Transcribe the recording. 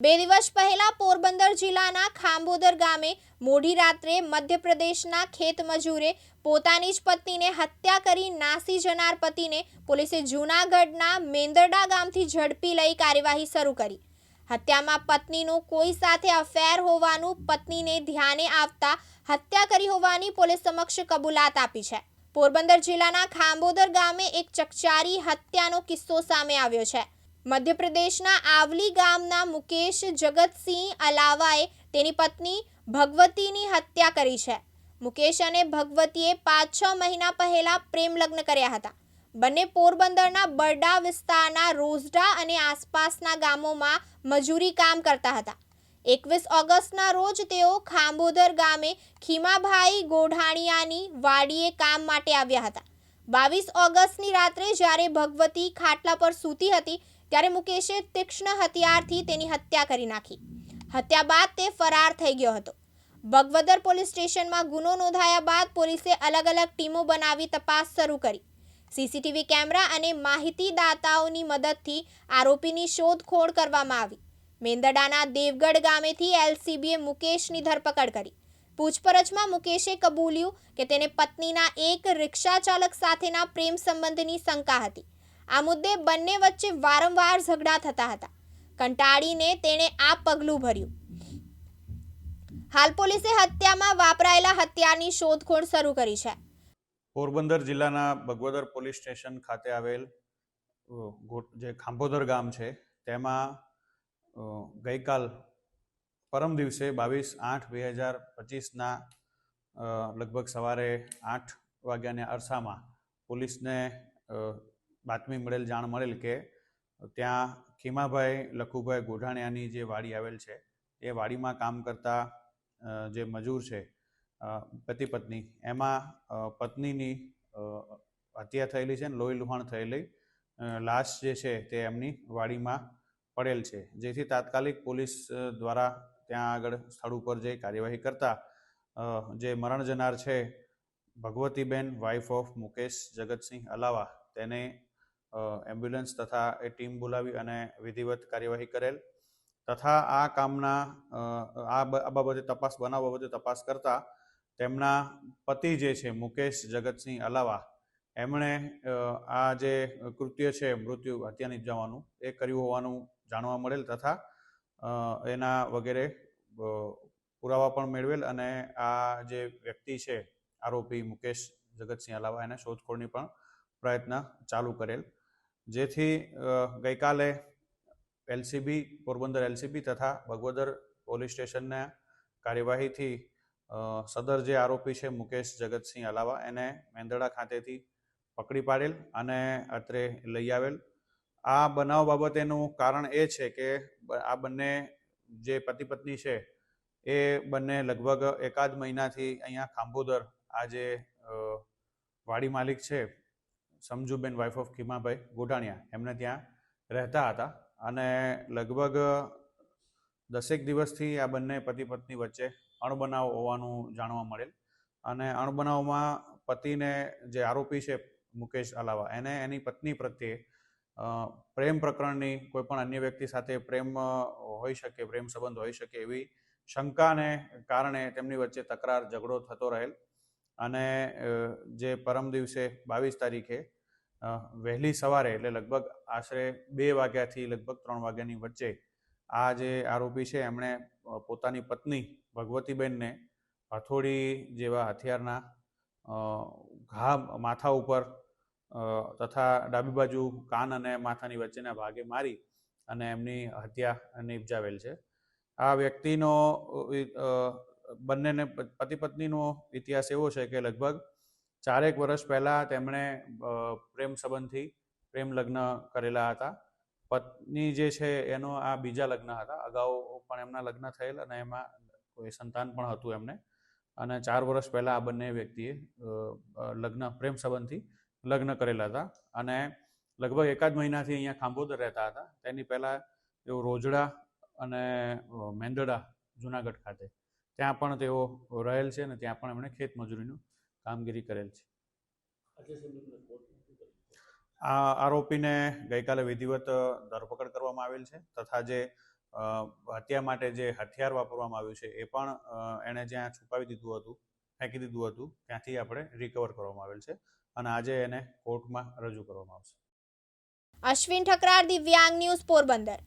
બે દિવસ પહેલા પોરબંદર જિલ્લાના ખાંબોદર ગામે મોડી રાત્રે મધ્યપ્રદેશના ખેત મજૂરે પોતાની જ પત્નીને હત્યા કરી નાસી જનાર પતિને પોલીસે જૂનાગઢના મેંદરડા ગામથી ઝડપી લઈ કાર્યવાહી શરૂ કરી. હત્યામાં પત્નીનું કોઈ સાથે અફેર હોવાનું પત્નીને ધ્યાને આવતા હત્યા કરી હોવાની પોલીસ સમક્ષ કબૂલાત આપી છે. પોરબંદર જિલ્લાના ખાંબોદર ગામે એક ચકચારી હત્યાનો કિસ્સો સામે આવ્યો છે. મધ્યપ્રદેશના આવલી ગામના મુકેશ જગતસિંહ અલાવાએ તેની પત્ની ભગવતીની હત્યા કરી છે. મુકેશ અને ભગવતીએ પાંચ છ મહિના પહેલા પ્રેમ લગ્ન કર્યા હતા. બંને પોરબંદરના બરડા વિસ્તારના રોઝડા અને આસપાસના ગામોમાં મજૂરી કામ કરતા હતા. એકવીસ ઓગસ્ટના રોજ તેઓ ખાંબોદર ગામે ખીમાભાઈ ગોઢાણિયાની વાડીએ કામ માટે આવ્યા હતા. બાવીસ ઓગસ્ટની રાત્રે જ્યારે ભગવતી ખાટલા પર સૂતી હતી ત્યારે મુકેશે તીક્ષ્ણ હથિયારથી તેની હત્યા કરી નાખી. હત્યા બાદ તે ફરાર થઈ ગયો હતો. બગવદર પોલીસ સ્ટેશનમાં ગુનો નોંધાયા બાદ પોલીસે અલગ અલગ ટીમો બનાવી તપાસ શરૂ કરી. સીસીટીવી કેમેરા અને માહિતીદાતાઓની મદદથી આરોપીની શોધખોળ કરવામાં આવી. મેંદડાના દેવગઢ ગામેથી એલસીબીએ મુકેશની ધરપકડ કરી. પૂછપરછમાં મુકેશે કબૂલ્યું કે તેને પત્નીના એક રિક્ષા ચાલક સાથેના પ્રેમ સંબંધની શંકા હતી. આ મુદ્દે બંને વચ્ચે વારંવાર ઝઘડા થતા હતા. કંટાળીને તેણે આ પગલું ભર્યું. હાલ પોલીસે હત્યામાં વાપરાયેલા હત્યાની શોધખોળ શરૂ કરી છે. પોરબંદર જિલ્લાના ભગવદર પોલીસ સ્ટેશન ખાતે આવેલ જે ખાંભોદર ગામ છે, તેમાં ગઈકાલ પરમ દિવસે બાવીસ આઠ બે હજાર પચીસના લગભગ સવારે આઠ વાગ્યાના અરસામાં પોલીસને બાતમી મળેલ જાણ મળેલ કે ત્યાં ખીમાભાઈ લખુભાઈ ગોઢાણિયાની જે વાડી આવેલ છે, એ વાડીમાં કામ કરતા જે મજૂર છે પતિ પત્ની, એમાં પત્નીની હત્યા થયેલી છે ને લોહી લુહાણ થયેલી લાશ જે છે તે એમની વાડીમાં પડેલ છે. જેથી તાત્કાલિક પોલીસ દ્વારા ત્યાં આગળ સ્થળ ઉપર જઈ કાર્યવાહી કરતા જે મરણ જનાર છે, ભગવતીબેન વાઇફ ઓફ મુકેશ જગતસિંહ અલાવા, તેને એમ્બ્યુલન્સ તથા એ ટીમ બોલાવી અને વિધિવત કાર્યવાહી કરેલ. તથા આ કામના આ બાબતે તપાસ બનાવ બાબતે તપાસ કરતા તેમના પતિ જે છે, મુકેશ જગતસિંહ અલાવા, એમણે આ જે કૃત્ય છે, મૃત્યુ હત્યા નિપજાવવાનું એ કર્યું હોવાનું જાણવા મળેલ તથા એના વગેરે પુરાવા પણ મેળવેલ અને આ જે વ્યક્તિ છે, આરોપી મુકેશ જગતસિંહ અલાવા, એને શોધખોળની પણ પ્રયત્ન ચાલુ કરેલ. જેથી ગઈકાલે એલસીબી, પોરબંદર એલસીબી તથા ભગવદર પોલીસ સ્ટેશનના કાર્યવાહીથી સદર જે આરોપી છે મુકેશ જગતસિંહ અલાવા, એને મેંદરડા ખાતેથી પકડી પાડેલ અને અત્રે લઈ આવેલ. આ બનાવ બાબતેનું કારણ એ છે કે આ બંને જે પતિ પત્ની છે, એ બંને લગભગ એકાદ મહિનાથી અહીંયા ખાંભોદર આ જે વાડી માલિક છે સમજુબેન વાઇફ ઓફ ખીમાભાઈ ગોઢાણિયા. એમને ત્યાં રહેતા હતા અને લગભગ દસેક દિવસથી આ બંને પતિ પત્ની વચ્ચે અણબનાવ હોવાનું જાણવા મળેલ. અને અણબનાવમાં પતિને જે આરોપી છે મુકેશ અલાવા એને એની પત્ની પ્રત્યે પ્રેમ પ્રકરણની કોઈ પણ અન્ય વ્યક્તિ સાથે પ્રેમ હોઈ શકે, પ્રેમ સંબંધ હોઈ શકે એવી શંકાને કારણે તેમની વચ્ચે તકરાર, ઝઘડો થતો રહેલ. અને જે પરમ દિવસે બાવીસ તારીખે વહેલી સવારે એટલે લગભગ આશરે બે વાગ્યાથી લગભગ ત્રણ વાગ્યાની વચ્ચે આ જે આરોપી છે, એમણે પોતાની પત્ની ભગવતીબેનને હથોડી જેવા હથિયારના ઘા માથા ઉપર તથા ડાબી બાજુ કાન અને માથાની વચ્ચેના ભાગે મારી અને એમની હત્યા નિપજાવેલ છે. આ વ્યક્તિનો બંનેને પતિ પત્નીનો ઇતિહાસ એવો છે કે લગભગ ચારેક વર્ષ પહેલાં તેમણે પ્રેમ સંબંધથી પ્રેમ લગ્ન કરેલા હતા. પત્ની જે છે એનો આ બીજા લગ્ન હતા. અગાઉ પણ એમના લગ્ન થયેલ અને એમાં કોઈ સંતાન પણ હતું એમને. અને ચાર વર્ષ પહેલાં આ બંને વ્યક્તિએ લગ્ન, પ્રેમ સંબંધથી લગ્ન કરેલા હતા. અને લગભગ એકાદ મહિનાથી અહીંયા ખાંભોદર રહેતા હતા. તેની પહેલાં તેઓ રોજડા અને મેંદડા જુનાગઢ ખાતે ત્યાં પણ તેઓ રહેલ છે અને ત્યાં પણ એમણે ખેતમજૂરીનું કામગીરી કરેલ છે. આ આરોપીને ગઈકાલે વિધિવત ધરપકડ કરવામાં આવેલ છે તથા જે હત્યા માટે જે હથિયાર વાપરવામાં આવ્યું છે એ પણ એણે જ્યાં છુપાવી દીધું હતું, ફેંકી દીધું હતું, ત્યાંથી આપણે રિકવર કરવામાં આવેલ છે અને આજે એને કોર્ટમાં રજૂ કરવામાં આવશે. અશ્વિન ઠકરાર, દિવ્યાંગ ન્યૂઝ પોરબંદર.